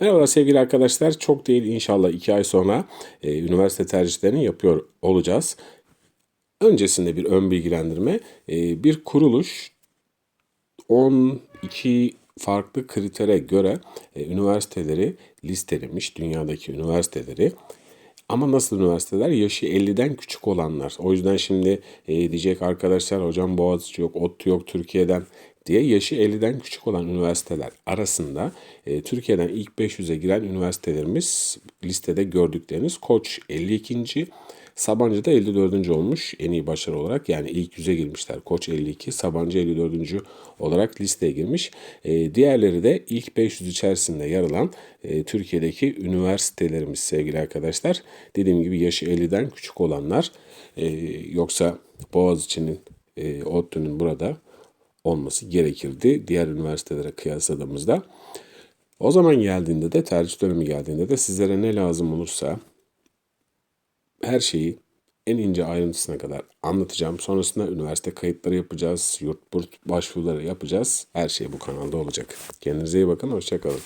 Merhaba sevgili arkadaşlar. Çok değil inşallah 2 ay sonra e, üniversite tercihlerini yapıyor olacağız. Öncesinde bir ön bilgilendirme. E, bir kuruluş 12 farklı kritere göre e, üniversiteleri listelemiş. Dünyadaki üniversiteleri. Ama nasıl üniversiteler? Yaşı 50'den küçük olanlar. O yüzden şimdi e, diyecek arkadaşlar hocam Boğaziçi yok, ODTÜ yok Türkiye'den diye yaşı 50'den küçük olan üniversiteler arasında e, Türkiye'den ilk 500'e giren üniversitelerimiz listede gördükleriniz Koç 52. Sabancı da 54. olmuş en iyi başarı olarak. Yani ilk 100'e girmişler. Koç 52, Sabancı 54. olarak listeye girmiş. E, diğerleri de ilk 500 içerisinde yer alan e, Türkiye'deki üniversitelerimiz sevgili arkadaşlar. Dediğim gibi yaşı 50'den küçük olanlar. E, yoksa Boğaziçi'nin, e, ODTÜ'nün burada olması gerekirdi diğer üniversitelere kıyasladığımızda. O zaman geldiğinde de tercih dönemi geldiğinde de sizlere ne lazım olursa her şeyi en ince ayrıntısına kadar anlatacağım. Sonrasında üniversite kayıtları yapacağız, yurt burt başvuruları yapacağız. Her şey bu kanalda olacak. Kendinize iyi bakın, hoşçakalın.